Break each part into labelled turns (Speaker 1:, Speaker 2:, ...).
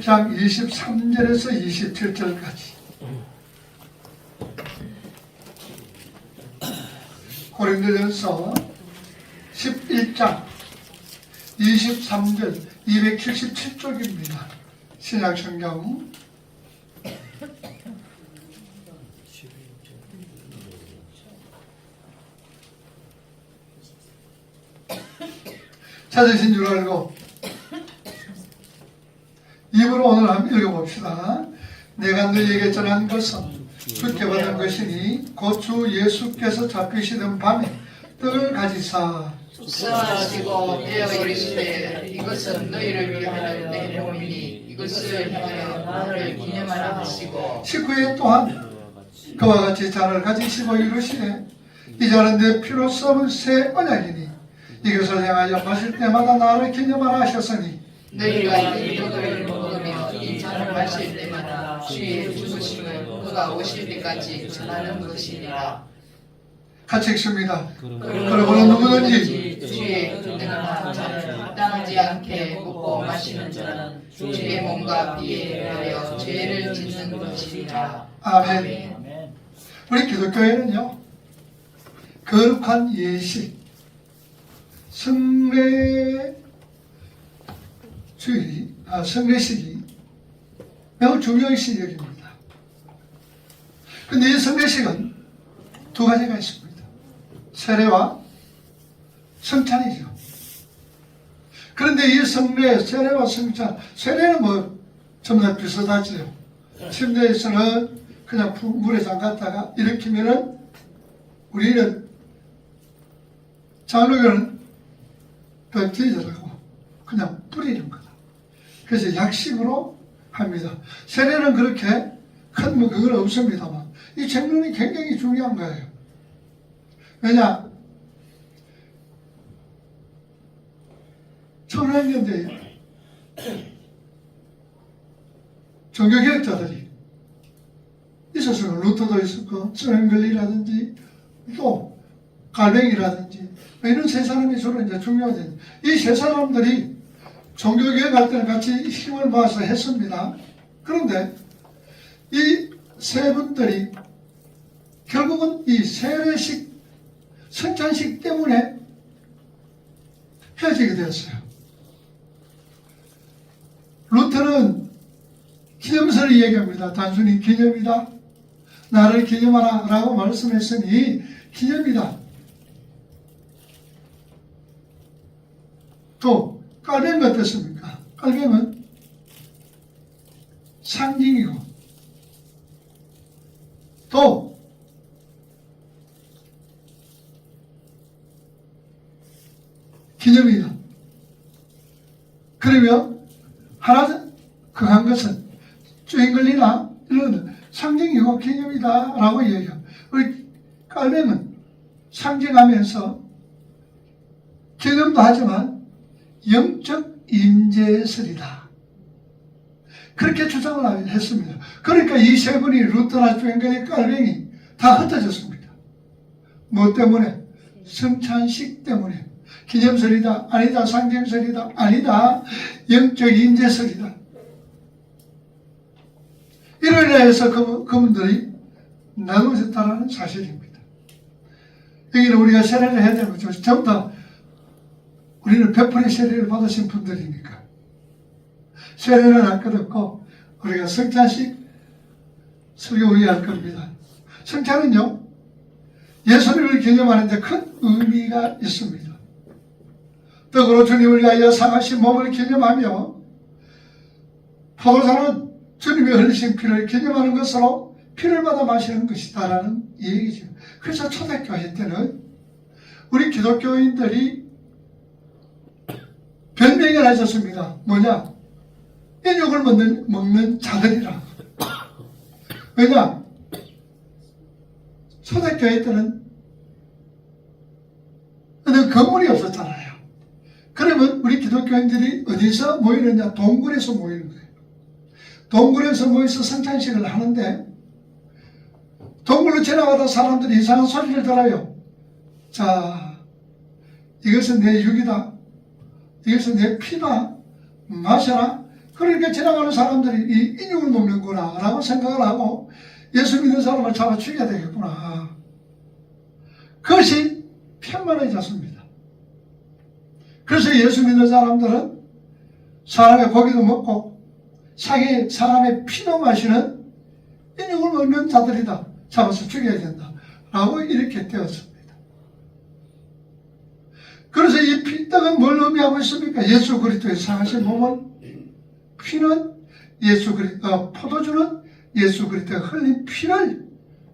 Speaker 1: 장 23절에서 27절까지 고린도전서 11장 23절 277쪽입니다. 신약성경 찾으신 줄 알고 입으로 오늘 한번 읽어봅시다. 내가 너희에게 전한 것은 주께 받은 것이니 곧 주 예수께서 잡히시던 밤에 떡을 가지사.
Speaker 2: 수하시고 되어 이르시되 이것은 너희를 위하여 내 몸이니 이것을 향하여 나를 기념하라 하시고.
Speaker 1: 식후에 또한 그와 같이 잔을 가지시고 이르시되 이 잔은 내 피로 써은 새 언약이니 이것을 향하여 마실 때마다 나를 기념하라 하셨으니
Speaker 2: 너희가 이 떡을 먹으며 이 잔을 마실 때마다 주의 죽으심을 그가 오실 때까지 전하는 것이니라
Speaker 1: 같이 읽습니다.
Speaker 2: 그러므로
Speaker 1: 누구든지
Speaker 2: 주의 은혜나 잔을 합당하지 않게 먹고 마시는 자는 주의 몸과 피에 대하여 죄를 짓는 것이니라
Speaker 1: 아멘. 우리 기독교에는요, 거룩한 예식, 성례 주의, 아, 성례식이 매우 중요한 시력입니다. 근데 이 성례식은 두 가지가 있습니다. 세례와 성찬이죠. 그런데 이 성례, 세례와 성찬, 세례는 뭐 전부 다 비슷하지요. 침대에서는 그냥 부- 물에 잠갔다가 일으키면은 우리는 장로교는 벽지자라고 그냥 뿌리는 거다. 그래서 약식으로 합니다. 세례는 그렇게 큰 뭐 그건 없습니다만 이 정론이 굉장히 중요한 거예요. 왜냐? 천년대에 종교개혁자들이 있었어요. 루터도 있었고, 스랭글리라든지, 또, 갈뱅이라든지, 뭐 이런 세 사람이 주로 이제 중요하죠. 이 세 사람들이 종교개혁 할 때는 같이 힘을 모아서 했습니다. 그런데 이 세 분들이 결국은 이 세례식, 성찬식 때문에 헤어지게 되었어요. 루터는 기념설을 얘기합니다. 단순히 기념이다. 나를 기념하라 라고 말씀했으니 기념이다. 또 깔뱅은 어떻습니까? 깔뱅은 상징이고 또 기념이다. 그러면 하나 그한 것은 쭝글리나 이런 상징이고 기념이다 라고 얘기해요. 우리 깔뱅은 상징하면서 기념도 하지만 영적 임재설이다. 그렇게 주장을 했습니다. 그러니까 이 세 분이 루터나 쭝글리 깔뱅이 다 흩어졌습니다. 뭐 때문에? 성찬식 때문에. 기념설이다. 아니다. 상징설이다. 아니다. 영적 임재설이다. 이로 인해서 그, 그분들이 나누어졌다는 사실입니다. 여기는 우리가 세례를 해야 되는 거죠. 전부 다 우리는 100% 세례를 받으신 분들이니까. 세례는 안 끝없고 우리가 성찬식 설교 후에 할 겁니다. 성찬은요, 예수님을 기념하는데 큰 의미가 있습니다. 떡으로 주님을 위하여 상하신 몸을 기념하며 포도주는 주님이 흘리신 피를 기념하는 것으로 피를 받아 마시는 것이다라는 얘기죠. 그래서 초대교회 때는 우리 기독교인들이 별명을 하셨습니다. 뭐냐? 인육을 먹는, 먹는 자들이라. 왜냐? 초대교회 때는 건물이 없었잖아요. 그러면 우리 기독교인들이 어디서 모이느냐? 동굴에서 모이는 거예요. 동굴에서 모여서 성찬식을 하는데 동굴로 지나가다 사람들이 이상한 소리를 들어요. 자, 이것은 내 육이다. 이것은 내 피다. 마셔라. 그러니까 지나가는 사람들이 이 인육을 먹는구나 라고 생각을 하고 예수 믿는 사람을 잡아 죽여야 되겠구나. 그것이 편만해졌습니다. 그래서 예수 믿는 사람들은 사람의 고기도 먹고 사기 사람의 피도 마시는 인육을 먹는 자들이다. 잡아서 죽여야 된다. 라고 이렇게 되었습니다. 그래서 이 피떡은 뭘 의미하고 있습니까? 예수 그리스도의 상하신 몸은 피는 예수 그리 어, 포도주는 예수 그리스도의 흘린 피를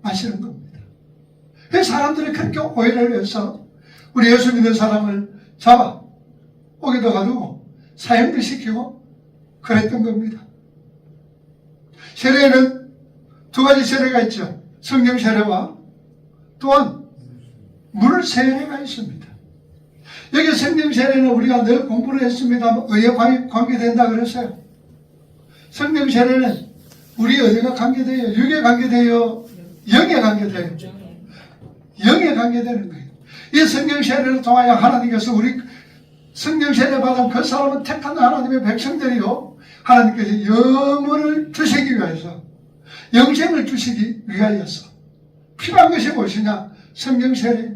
Speaker 1: 마시는 겁니다. 그 사람들이 그렇게 오해를 해서 우리 예수 믿는 사람을 잡아 오기도 가두고 사형도 시키고 그랬던 겁니다. 세례에는 두 가지 세례가 있죠. 성령 세례와 또한 물 세례가 있습니다. 여기 성령 세례는 우리가 늘 공부를 했습니다. 의에 관- 관계된다 그랬어요. 성령 세례는 우리 어디가 관계돼요? 육에 관계돼요? 영에 관계돼요? 영에 관계되는 거예요. 이 성령 세례를 통하여 하나님께서 우리 성령 세례 받은 그 사람은 택한 하나님의 백성들이요. 하나님께서 영혼을 주시기 위해서 영생을 주시기 위하여서 필요한 것이 무엇이냐? 성령 세례입니다.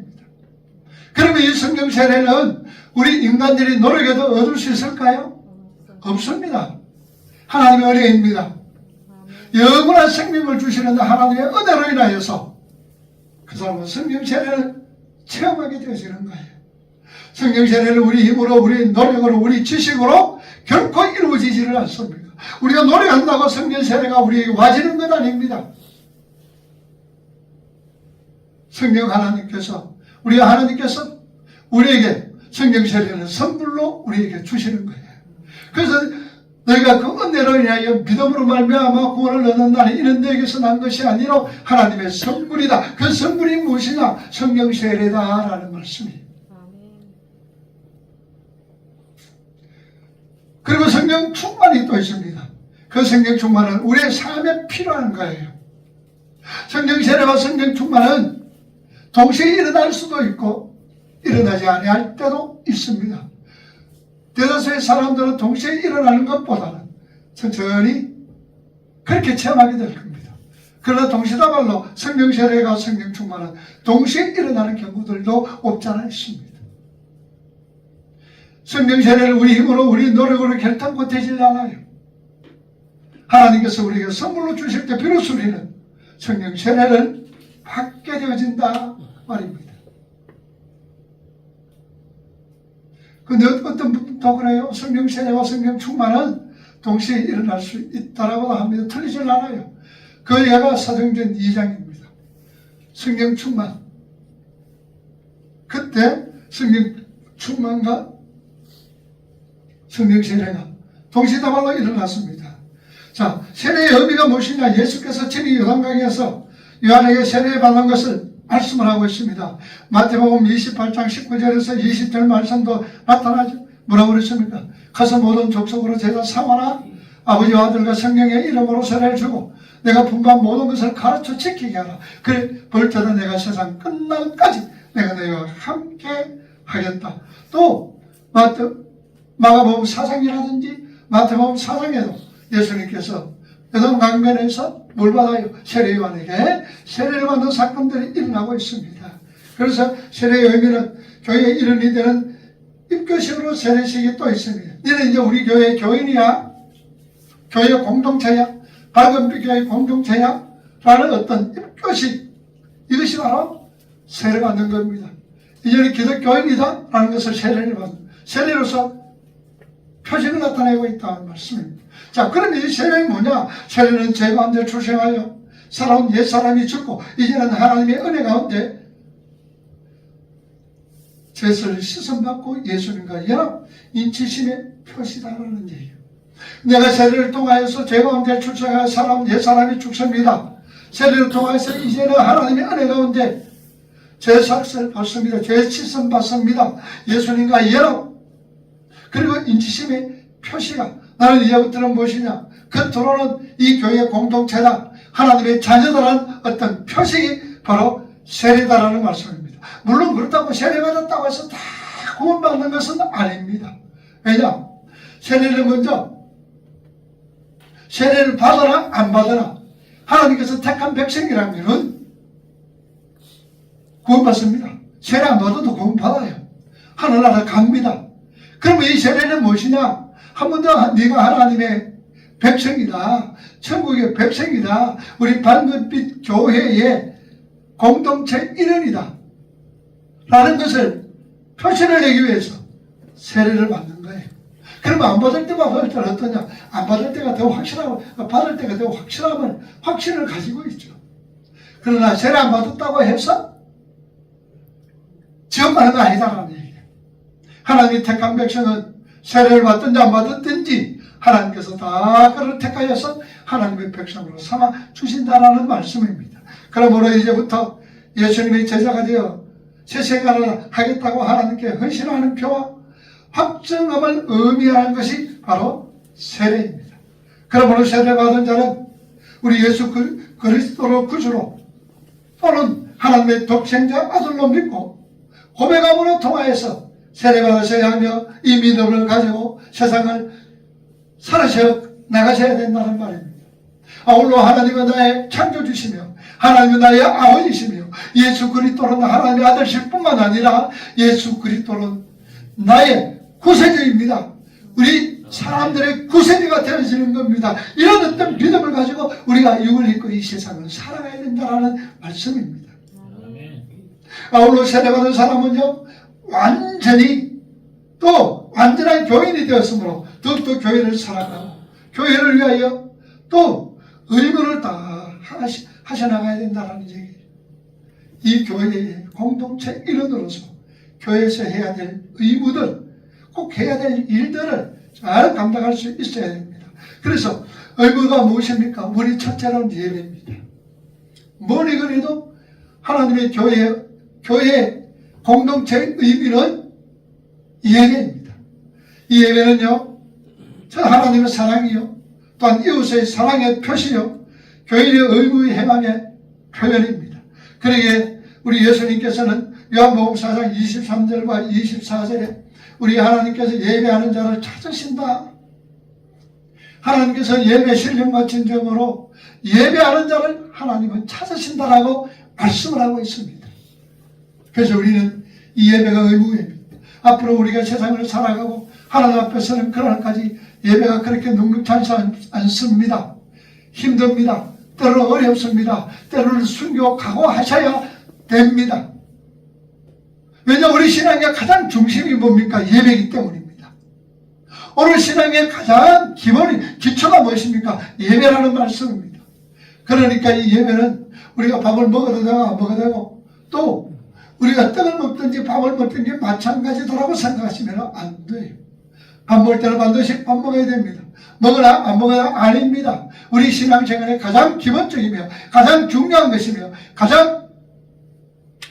Speaker 1: 그러면 이 성령 세례는 우리 인간들이 노력해도 얻을 수 있을까요? 없습니다. 하나님의 은혜입니다. 영원한 생명을 주시는 하나님의 은혜로 인하여서 그 사람은 성령 세례를 체험하게 되어지는 거예요. 성령 세례는 우리 힘으로, 우리 노력으로, 우리 지식으로 결코 이루어지지를 않습니다. 우리가 노력한다고 성령 세례가 우리에게 와지는 것 아닙니다. 성령 하나님께서, 우리 하나님께서 우리에게 성령 세례는 선물로 우리에게 주시는 거예요. 그래서 너희가 그 은혜로 인하여 믿음으로 말미암아 구원을 얻는다니 이는 너에게서 난 것이 아니라 하나님의 선물이다. 그 선물이 무엇이냐? 성령 세례다라는 말씀이에요. 그리고 성령 충만이 또 있습니다. 그 성령 충만은 우리의 삶에 필요한 거예요. 성령 세례와 성령 충만은 동시에 일어날 수도 있고 일어나지 아니할 때도 있습니다. 대다수의 사람들은 동시에 일어나는 것보다는 천천히 그렇게 체험하게 될 겁니다. 그러나 동시다발로 성령 세례가 성령 충만은 동시에 일어나는 경우들도 없지 않아 있습니다. 성령 세례를 우리 힘으로 우리 노력으로 결단코 되질 않아요. 하나님께서 우리에게 선물로 주실 때 비로소 우리는 성령 세례를 받게 되어진다 말입니다. 근데 어떤 분도 그래요. 성령 세례와 성령 충만은 동시에 일어날 수 있다라고 합니다. 틀리질 않아요. 그 예가 사도행전 2장입니다. 성령 충만. 그때 성령 충만과 성령 세례가 동시다발로 일어났습니다. 자, 세례의 의미가 무엇이냐? 예수께서 친히 요단강에서 요한에게 세례 받는 것을 말씀을 하고 있습니다. 마태복음 28장 19절에서 20절 말씀도 나타나죠. 뭐라고 그랬습니까? 가서 모든 족속으로 제자 삼아라. 아버지와 아들과 성령의 이름으로 세례를 주고 내가 분반 모든 것을 가르쳐 지키게 하라. 그래 벌처는 내가 세상 끝날까지 내가 너희와 함께 하겠다. 또 마태 마가복음 사상이라든지 마태복음 사상에도 예수님께서 여동 강변에서 뭘 받아요? 세례 요한에게 세례를 받는 사건들이 일어나고 있습니다. 그래서 세례의 의미는 교회의 일원이 되는 입교식으로 세례식이 또 있습니다. 너는 이제 우리 교회 교인이야? 교회 공동체야? 밝은빛 교회 공동체야? 라는 어떤 입교식 이것이 바로 세례 받는 겁니다. 이제는 기독교인이다? 라는 것을 세례를 받는 세례로서 표식을 나타내고 있다는 말씀입니다. 자, 그럼 이 세례는 뭐냐? 세례는 죄 가운데 출생하여 살아온 옛 사람이 죽고 이제는 하나님의 은혜 가운데 죄를 씻음받고 예수님과 연합 인치심의 표시다라는 얘기예요. 내가 세례를 통하여서 죄 가운데 출생하여 살아온 옛 사람이 죽습니다. 세례를 통하여서 이제는 하나님의 은혜 가운데 죄 삭슬 받습니다. 죄 씻음 받습니다. 예수님과 연합 그리고 인지심의 표시가 나는 이제부터는 무엇이냐? 겉으로는 이 교회 공동체다. 하나님의 자녀다라는 어떤 표식이 바로 세례다라는 말씀입니다. 물론 그렇다고 세례받았다고 해서 다 구원받는 것은 아닙니다. 왜냐? 세례를 먼저 세례를 받아라 안 받아라 하나님께서 택한 백성이라면은 구원받습니다. 세례 안 받아도 구원받아요. 하늘나라 갑니다. 그러면 이 세례는 무엇이냐? 한 번 더 네가 하나님의 백성이다. 천국의 백성이다. 우리 방금빛 교회의 공동체 일원이다. 라는 것을 표시를 내기 위해서 세례를 받는 거예요. 그러면 안 받을 때만 받을 때는 어떠냐? 안 받을 때가 더 확실하고, 받을 때가 더 확실하면 확신을 가지고 있죠. 그러나 세례 안 받았다고 해서 지원 가는 건 아니다라는. 하나님이 택한 백성은 세례를 받든지 안 받았든지 하나님께서 다 그를 택하여서 하나님의 백성으로 삼아 주신다라는 말씀입니다. 그러므로 이제부터 예수님의 제자가 되어 새 생활을 하겠다고 하나님께 헌신하는 표와 확정함을 의미하는 것이 바로 세례입니다. 그러므로 세례받은 자는 우리 예수 그- 그리스도로 구주로 또는 하나님의 독생자 아들로 믿고 고백함으로 통하여서 세례받으셔야 하며 이 믿음을 가지고 세상을 살아셔 나가셔야 된다는 말입니다. 아울러 하나님은 나의 창조주시며 하나님은 나의 아버지시며 예수 그리스도는 하나님의 아들실 뿐만 아니라 예수 그리스도는 나의 구세주입니다. 우리 사람들의 구세주가 되어지는 겁니다. 이런 어떤 믿음을 가지고 우리가 육을 입고 이 세상을 살아가야 된다는 말씀입니다. 아울러 세례받은 사람은요 완전히 또 완전한 교인이 되었으므로 더욱더 교회를 사랑하고 교회를 위하여 또 의무를 다 하시, 하셔나가야 된다는 얘기예요. 이 교회의 공동체 일원으로서 교회에서 해야 될 의무들 꼭 해야 될 일들을 잘 감당할 수 있어야 됩니다. 그래서 의무가 무엇입니까? 우리 첫째로는 예배입니다. 뭐니 그래도 하나님의 교회, 교회 공동체의 의미는 예배입니다. 이 예배는요, 저 하나님의 사랑이요, 또한 이웃의 사랑의 표시요, 교인의 의무의 행함의 표현입니다. 그러기에 우리 예수님께서는 요한복음 4장 23절과 24절에 우리 하나님께서 예배하는 자를 찾으신다. 하나님께서 예배 신령과 진정으로 예배하는 자를 하나님은 찾으신다라고 말씀을 하고 있습니다. 그래서 우리는 이 예배가 의무입니다. 앞으로 우리가 세상을 살아가고 하나님 앞에서는 그날까지 예배가 그렇게 않- 않습니다. 힘듭니다. 때로는 어렵습니다. 때로는 순교 각오하셔야 됩니다. 왜냐 우리 신앙의 가장 중심이 뭡니까? 예배이기 때문입니다. 오늘 신앙의 가장 기본이 기초가 무엇입니까? 예배라는 말씀입니다. 그러니까 이 예배는 우리가 밥을 먹어도 되고 안 먹어도 되고 또 우리가 떡을 먹든지 밥을 먹든지 마찬가지더라고 생각하시면 안 돼요. 밥 먹을 때는 반드시 밥 먹어야 됩니다. 먹으나 안 먹으나 아닙니다. 우리 신앙생활의 가장 기본적이며 가장 중요한 것이며 가장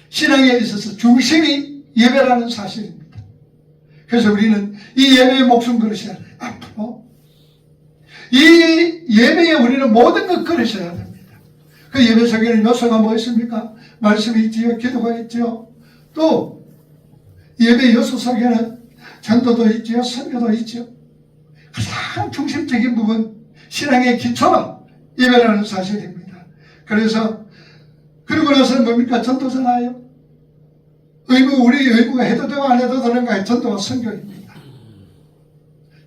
Speaker 1: 신앙에 있어서 중심이 예배라는 사실입니다. 그래서 우리는 이 예배에 목숨 돼요. 앞으로. 이 예배에 우리는 모든 것 걸으셔야 됩니다. 그 예배 속에는 요소가 뭐 있습니까? 말씀이 있지요. 기도가 있지요. 또 예배 속에는 전도도 있지요. 선교도 있지요. 가장 중심적인 부분, 신앙의 기초가 예배라는 사실입니다. 그래서 그리고 나서 뭡니까? 전도잖아요. 의무, 우리 의무가 해도 되고 안 해도 되는가? 전도가 선교입니다.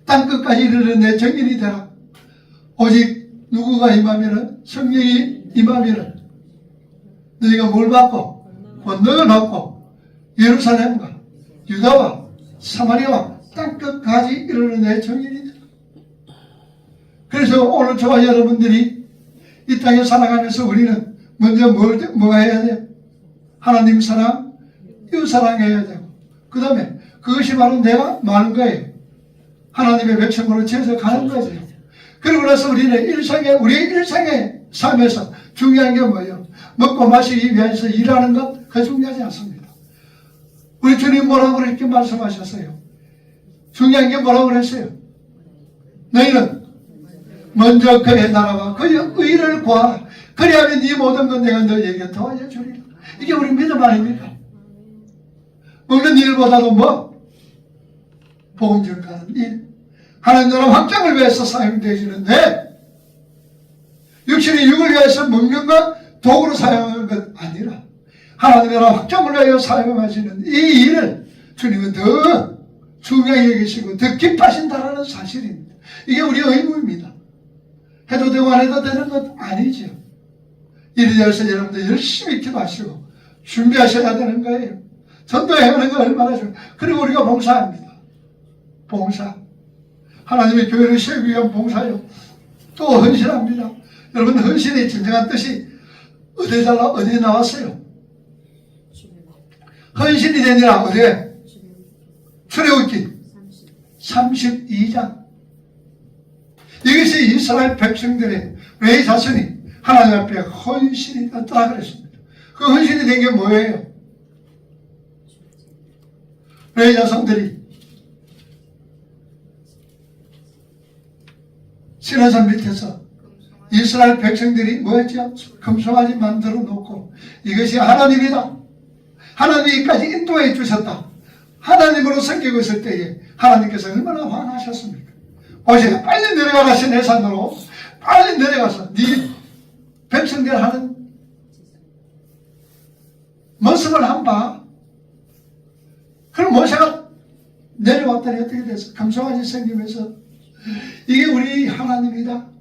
Speaker 1: 땅끝까지 이르는 내 정인이 되라. 오직 누구가 임하면은 성령이 임하면은 너희가 뭘 받고 권능을 받고 예루살렘과 유다와 사마리아와 땅끝까지 이르는 내 정인이 되라. 그래서 오늘 저와 여러분들이 이 땅에 살아가면서 우리는 먼저 뭘, 뭐 해야 돼요? 하나님 사랑, 이웃 사랑해야 되고, 그 다음에 그것이 바로 내가 많은 거예요. 하나님의 백성으로 지어서 가는 거죠. 그리고 나서 우리는 일상에, 우리의 일상의 삶에서 중요한 게 뭐예요? 먹고 마시기 위해서 일하는 것, 그 중요하지 않습니다. 우리 주님 뭐라고 그렇게 말씀하셨어요? 중요한 게 뭐라고 그랬어요? 너희는 먼저 그의 나라와 그의 의를 구하라. 그리하면 이 모든 건 내가 너희에게 더하여 주리라. 이게 우리 믿음 아닙니까? 먹는 일보다도 뭐? 전가는 일. 하나님 나라 확장을 위해서 사용되어지는데 위하여서 먹는 것 도구로 사용하는 것 아니라 하나님의 나라 확장을 위하여 사용하시는 이 일을 주님은 더 중요히 여기시고 더 기뻐하신다는 사실입니다. 이게 우리의 의무입니다. 해도 되고 안 해도 되는 것 아니죠. 이에 대해서 여러분들 열심히 기도하시고 준비하셔야 되는 거예요. 전도해가는 거 얼마나 좋아요. 그리고 우리가 봉사합니다. 봉사. 하나님의 교회를 세우기 위한 봉사요. 또 헌신합니다. 여러분 헌신의 진정한 뜻이 어디에 달라 어디에 나왔어요? 헌신이 되니라 어디에? 출애굽기 32장. 이것이 이스라엘 백성들의 왜 자손이 하나님 앞에 헌신이 됐다 그랬습니다. 그 헌신이 된 게 뭐예요? 왜 자손들이 시내산 밑에서 이스라엘 백성들이 뭐였죠? 금송아지 만들어 놓고 이것이 하나님이다. 하나님이까지 인도해 주셨다. 하나님으로 섬기고 있을 때에 하나님께서 얼마나 화나셨습니까? 모세가 빨리 내려가라 시내산으로 빨리 내려가서 네 백성들 하는 모습을 한 봐. 그럼 모세가 내려왔더니 어떻게 됐어? 금송아지 생기면서 이게 우리 하나님이다.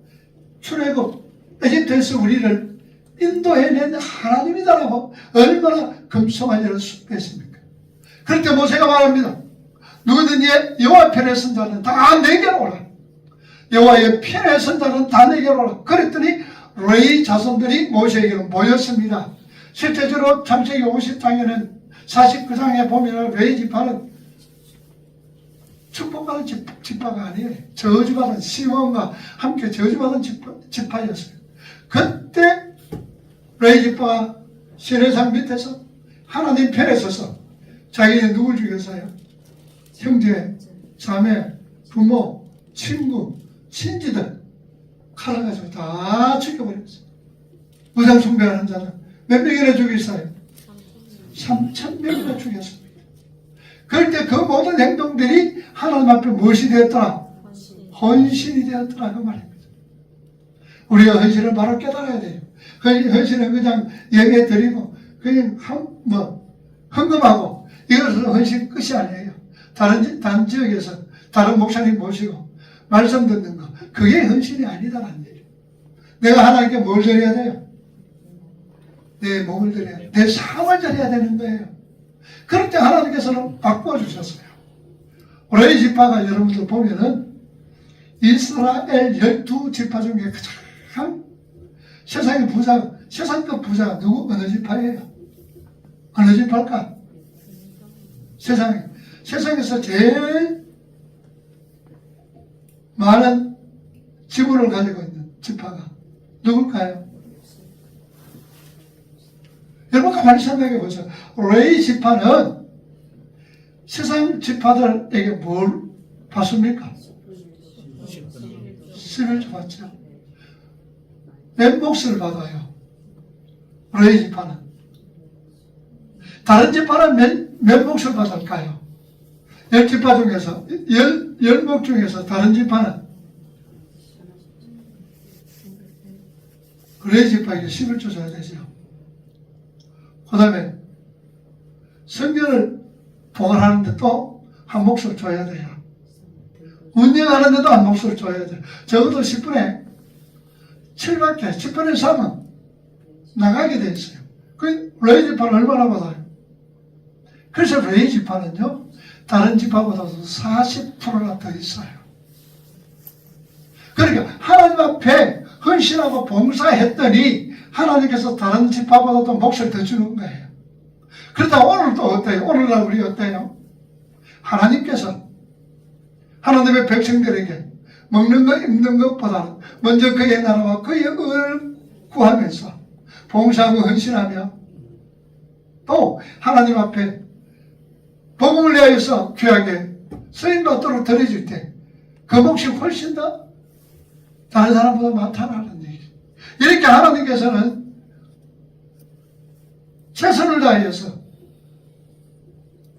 Speaker 1: 출애굽 에집트에서 우리를 인도해낸 하나님이다라고 얼마나 금송아지를 숲했습니까? 그럴 때 모세가 말합니다. 누구든지 여호와 편에 선 자는 다 내게로 오라. 여호와의 편에 선 자는 다 내게로 오라. 그랬더니 레이 자손들이 모세에게로 모였습니다. 실제적으로 창세기 50장에는 49장에 보면 레이 지파는 축복받은 집- 지파가 아니에요. 저주받은 시몬과 함께 저주받은 지파, 지파였어요. 그때 레이 지파가 시내산 밑에서 하나님 편에 서서 자기는 누굴 죽였어요? 형제, 자매, 부모, 친구, 친지들 칼을 가지고 다 죽여버렸어요. 무상 숭배하는 자는 몇 명이나 죽였어요? 3천 명이나 죽였습니다. 그럴 때그 모든 행동들이 하나님 앞에 무엇이 되었더라? 헌신이 되었더라 그 말입니다. 우리가 헌신을 바로 깨달아야 돼요. 헌- 헌신은 그냥 예배 드리고 그냥 한, 뭐 헌금하고 이것은 헌신 끝이 아니에요. 다른 지- 다른 지역에서 다른 목사님 모시고 말씀 듣는 거 그게 헌신이 아니다라는 얘기예요. 내가 하나님께 뭘 드려야 돼요? 내 몸을 드려야 돼요. 내 삶을 드려야 되는 거예요. 그럴 때 하나님께서는 바꿔주셨어요. 레이 지파가 여러분들 보면은 이스라엘 열두 지파 중에 가장 세상의 부자, 세상급 부자 누구 어느 지파예요? 어느 지파일까? 세상에 세상에서 제일 많은 지분을 가지고 있는 지파가 누굴까요? 여러분 가만히 생각해 보세요. 레이 지파는 세상 지파들에게 뭘 받습니까? 11조 받죠. 몇 몫을 받아요? 레이 지파는. 다른 지파는 몇, 몇 몫을 받을까요? 열 지파 중에서, 열, 열목 중에서 다른 지파는 레이 지파에게 11조 줘야 되죠. 그 다음에 성경을 보관하는데 또 한 몫을 줘야 돼요. 운영하는데도 한 몫을 줘야 돼요. 적어도 10분에 7밖에 10분의 3은 나가게 돼 있어요. 그 레이 지파는 얼마나 받아요? 그래서 레이 지파는요 다른 지파보다도 40%나 더 있어요. 그러니까 하나님 앞에 헌신하고 봉사했더니 하나님께서 다른 지파보다도 몫을 더 주는 거예요. 그러다 오늘 또 어때요? 오늘날 우리 어때요? 하나님께서 하나님의 백성들에게 먹는 것, 입는 것보다는 먼저 그의 나라와 그의 의를 구하면서 봉사하고 헌신하며 또 하나님 앞에 복음을 위하여서 귀하게 쓰임받도록 드려줄 때 그 몫이 훨씬 더 다른 사람보다 많다는. 이렇게 하나님께서는 최선을 다해서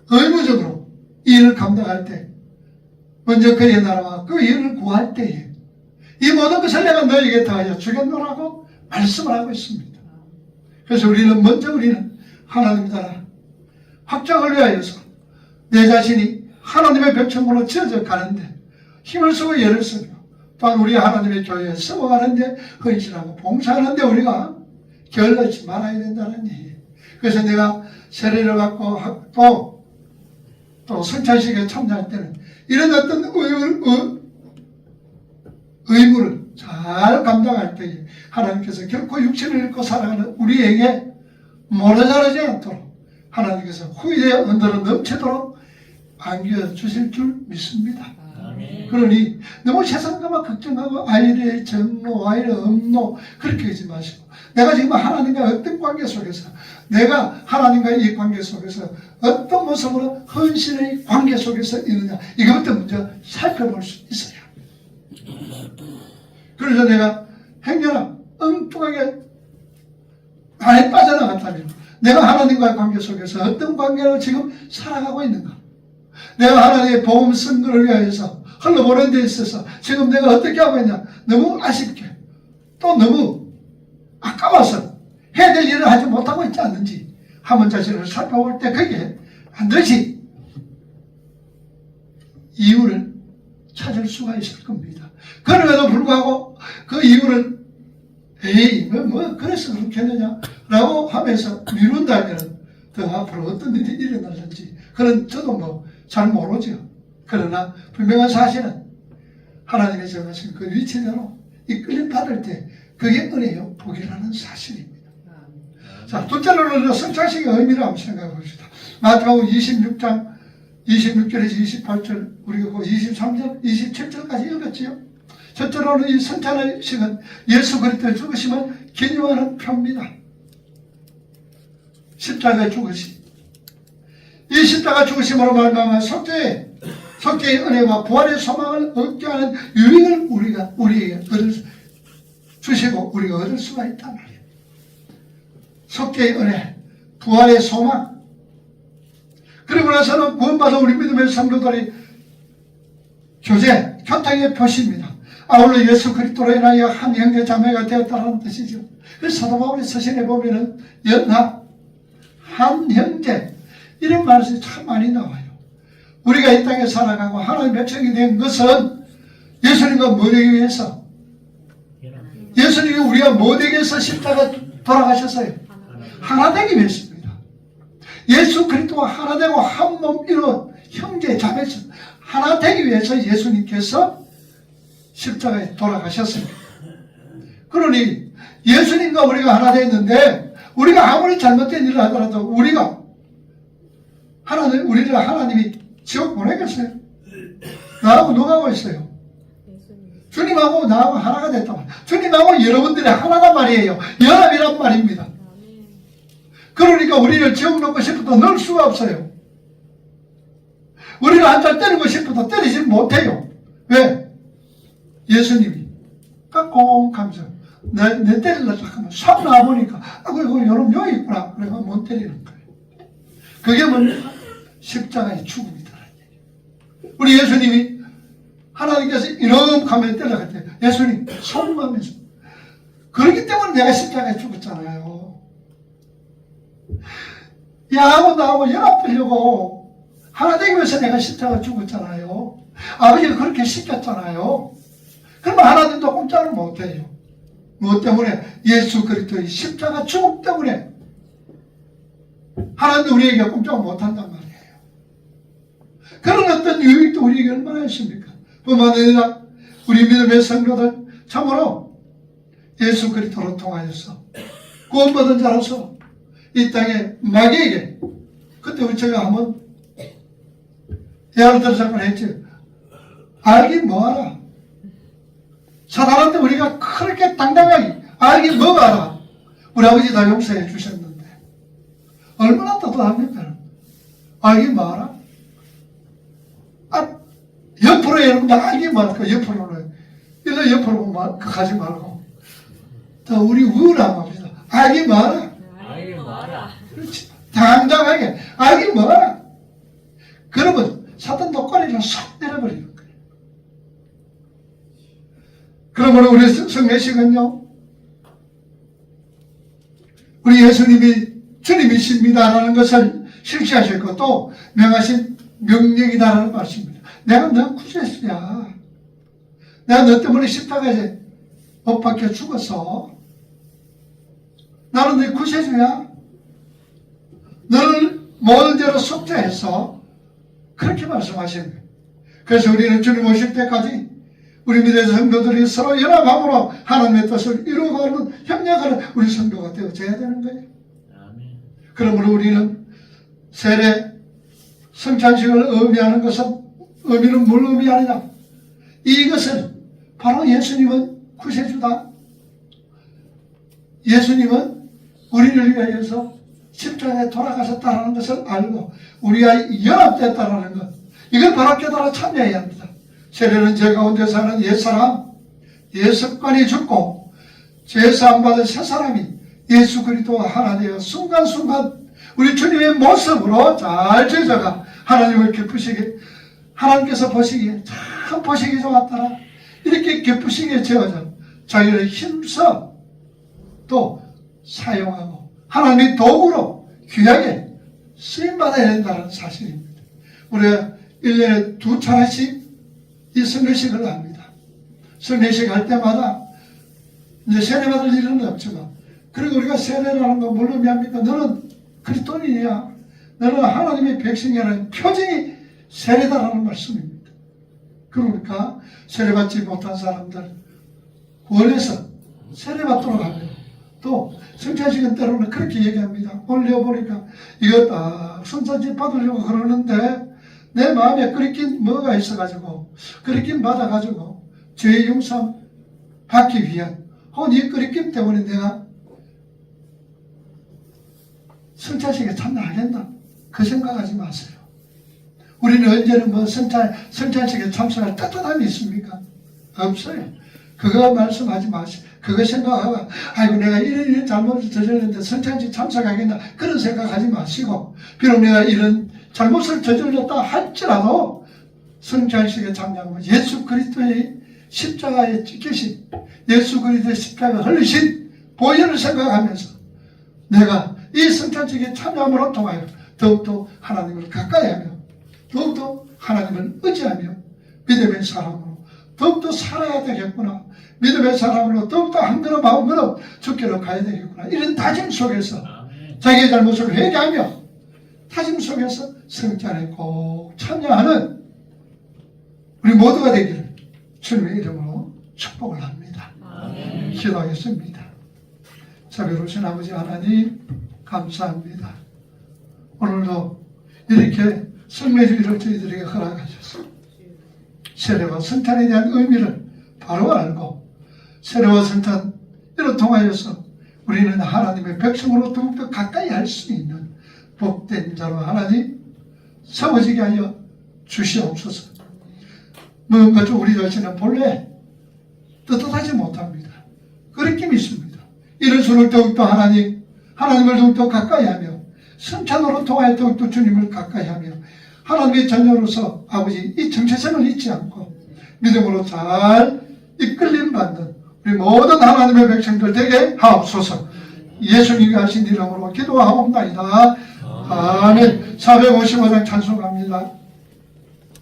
Speaker 1: 의무적으로 이 일을 감당할 때 먼저 그의 나라와 그 일을 구할 때에 이 모든 것을 내가 너에게 더하여 주겠노라고 말씀을 하고 있습니다. 그래서 우리는 먼저 우리는 하나님 나라 확장을 위하여서 내 자신이 하나님의 백성으로 지어져 가는데 힘을 쓰고 예를 쓰고 또한 우리 하나님의 교회에 써가는데 헌신하고 봉사하는데 우리가 게을르지 말아야 된다는 얘기. 그래서 내가 세례를 받고 하- 또, 또 성찬식에 참여할 때는 이런 어떤 의, 의, 의무를 잘 감당할 때에 하나님께서 결코 육신을 잃고 살아가는 우리에게 모르자르지 않도록 하나님께서 후일에 언더로 넘치도록 안겨 주실 줄 믿습니다.
Speaker 3: 아멘.
Speaker 1: 그러니 너무 세상과만 걱정하고 아이의 전노, 아이의 업노 그렇게 하지 마시고 내가 지금 하나님과 어떤 관계 속에서 내가 하나님과 이 관계 속에서 어떤 모습으로 헌신의 관계 속에서 있느냐 이것부터 먼저 살펴볼 수 있어요. 그래서 내가 행여나 엉뚱하게 안에 빠져나갔다면 내가 하나님과의 관계 속에서 어떤 관계로 지금 살아가고 있는가 내가 하나님의 복음 선거를 위하여서 흘러보는 데 있어서 지금 내가 어떻게 하고 있냐 너무 아쉽게 또 너무 아까워서 해야 될 일을 하지 못하고 있지 않는지 한번 자신을 살펴볼 때 그게 반드시 이유를 찾을 수가 있을 겁니다. 그럼에도 불구하고 그 이유를 에이 뭐, 뭐 그래서 그렇게 했느냐 라고 하면서 미룬다면 더 앞으로 어떤 일이 일어날지 그런 저도 뭐 잘 모르죠. 그러나 분명한 사실은 하나님의 정하신 그 위치대로 이끌림 받을 때 그게 은혜요 복이라는 사실입니다. 자, 둘째로는 성찬식의 의미를 한번 생각해 봅시다. 마태복음 26장 26절에서 28절 우리가 그 23절, 27절까지 읽었지요. 첫째로는 이 성찬의 식은 예수 그리스도의 죽으심을 기념하는 표입니다. 십자가의 죽으심. 이 십자가 죽으심으로 말미암아 속죄의 속죄의 은혜와 부활의 소망을 얻게 하는 유익을 우리가 우리에게 얻을 수- 주시고 우리가 얻을 수가 있단 말이에요. 속죄의 은혜, 부활의 소망. 그리고 나서는 구원받은 우리 믿음의 성도들이 교제, 교탕의 표시입니다. 아울러 예수 그리스도로 인하여 한 형제 자매가 되었다는 뜻이죠. 그 사도 바울의 서신에 보면은 연합, 한 형제 이런 말씀이 참 많이 나와요. 우리가 이 땅에 살아가고 하나님 백성이 된 것은 예수님과 뭐 되기 위해서 예수님이 우리가 뭐 되기 위해서 십자가 돌아가셨어요. 하나 되기 위해서입니다. 예수 그리스도와 하나 되고 한 몸 이룬 형제 자매서 하나 되기 위해서 예수님께서 십자가에 돌아가셨습니다. 그러니 예수님과 우리가 하나 되었는데 우리가 아무리 잘못된 일을 하더라도 우리가 하나님 우리를 하나님이 지옥 보내겠어요? 나하고 누가 하고 있어요? 주님하고 나하고 하나가 됐단 말이에요. 주님하고 여러분들이 하나란 말이에요. 연합이란 말입니다. 그러니까 우리를 지옥 넣고 싶어도 넣을 수가 없어요. 우리를 한잔 때리고 싶어도 때리지 못해요. 왜? 예수님이 깍꽁하면서 내, 내 때리려고 하면 싹 나와보니까 아이고 여러분 여기 있구나. 그래서 못 때리는 거예요. 그게 뭐냐? 십자가의 얘기예요. 우리 예수님이 하나님께서 이런 가면 때려갔대요. 예수님 손하면서 그렇기 때문에 내가 십자가에 죽었잖아요. 야하고 나하고 연합되려고 하나 위해서 내가 십자가 죽었잖아요. 아버지가 그렇게 시켰잖아요. 그러면 하나님도 공짜를 못해요. 무엇 때문에? 예수 그리스도의 십자가 죽음 때문에 하나님도 우리에게 공짜 못한단 말이에요. 그런 어떤 유익도 우리에게 얼마나 있습니까? 뿐만 아니라 우리 믿음의 성도들 참으로 예수 그리스도로 통하여서 구원받은 자로서 이 땅에 마귀에게 그때 우리 제가 한번 들어서 한번 했죠. 알긴 뭐하라. 사단한테 우리가 그렇게 당당하게 알긴 뭐하라. 우리 아버지 다 용서해 주셨는데 얼마나 따뜻합니까? 알긴 뭐하라. 아, 옆으로 여러분들 알긴 말고 옆으로는 일로 옆으로 말, 가지 말고 더 우리 우울함 합시다. 알긴 뭐하라.
Speaker 3: 아이 마라.
Speaker 1: 그렇지. 당당하게 알긴 뭐하라. 그러면 사탄 독거리를 쏙 때려버리는 거예요. 그러므로 우리 성례식은요. 우리 예수님이 주님이십니다라는 것을 실시하셨고 또 명하신 명령이다라는 말씀입니다. 내가 너 구세주야. 내가 너 때문에 십자가에 못 박혀 죽었어. 나는 네 구세주야. 너를 모든 대로 속죄해서 그렇게 말씀하시는 거예요. 그래서 우리는 주님 오실 때까지 우리 믿의 성도들이 서로 연합함으로 하나님의 뜻을 이루어가는 협력하는 우리 성도가 되어져야 되는 거예요.
Speaker 3: 아멘.
Speaker 1: 그러므로 우리는 세례 성찬식을 의미하는 것은 의미는 뭘 의미하느냐? 이것은 바로 예수님은 구세주다. 예수님은 우리를 위하여서 십자가에 돌아가셨다는 것을 알고 우리와 연합됐다는 것. 이걸 바로 깨달아 참여해야 합니다. 세례는 제 가운데 사는 옛사람, 옛습관이 죽고 죄사함 받은 새 사람이 예수 그리스도와 하나 되어 순간순간 우리 주님의 모습으로 잘 제자가 하나님을 기쁘시게 하나님께서 보시기에 참 보시기 좋았더라 이렇게 기쁘시게 지어져 자기를 힘써 또 사용하고 하나님의 도구로 귀하게 쓰임받아야 된다는 사실입니다. 우리가 1년에 두 차례씩 이 성례식을 합니다. 성례식 할 때마다 이제 세례받을 일은 없지만 그리고 우리가 세례라는 건뭘 의미합니까? 너는 그리스도인이야. 너는 하나님의 백성이라는 표징이 세례다라는 말씀입니다. 그러니까 세례받지 못한 사람들 원해서 세례받도록 하면 또 성찬식은 때로는 그렇게 얘기합니다. 올려 보니까 이거 딱 성찬식 받으려고 그러는데 내 마음에 끓이긴 뭐가 있어가지고 끓이긴 받아가지고 죄 용서 받기 위한 혹은 이 끓이낌 때문에 내가 성찬식에 참여하겠나 그 생각하지 마세요. 우리는 언제는 뭐 성찬, 성찬식에 참석할 따뜻함이 있습니까? 없어요. 그거 말씀하지 마세요. 그거 생각하고, 아이고, 내가 이런, 이런 잘못을 저질렀는데 성찬식 참석하겠나? 그런 생각하지 마시고, 비록 내가 이런 잘못을 저질렀다 할지라도 성찬식에 참여하고 예수 그리스도의 십자가에 찍히신 예수 그리스도의 십자가 흘리신 보혈을 생각하면서 내가 이 성찬식에 참여함으로 통하여 더욱더 하나님을 가까이 하며 더욱더 하나님을 의지하며 믿음의 사람으로 더욱더 살아야 되겠구나. 믿음의 사람으로 더욱더 한 걸음 한 걸음 죽기로 가야 되겠구나. 이런 다짐 속에서. 자기의 잘못을 회개하며 다짐 속에서 성찬에 꼭 참여하는 우리 모두가 되기를 주님의 이름으로 축복을 합니다.
Speaker 3: 아멘.
Speaker 1: 기도하겠습니다. 자비로우신 아버지 하나님 감사합니다. 오늘도 이렇게 성례주의를 저희들에게 허락하셔서 세례와 성탄에 대한 의미를 바로 알고 세례와 성탄 이를 통하여서 우리는 하나님의 백성으로 더욱더 가까이 할 수 있는 복된 자로 하나님 세워지게 하여 주시옵소서. 뭔가 좀 우리 자신은 본래 떳떳하지 못합니다. 그렇게 믿습니다. 이럴수록 더욱더 하나님, 하나님을 더욱더 가까이 하며, 성찬으로 통하여 더욱더 주님을 가까이 하며, 하나님의 자녀로서 아버지 이 정체성을 잊지 않고, 믿음으로 잘 이끌림 받는 우리 모든 하나님의 백성들 되게 하옵소서. 예수님이 하신 이름으로 기도하옵나이다. 아멘. 455장 찬송합니다.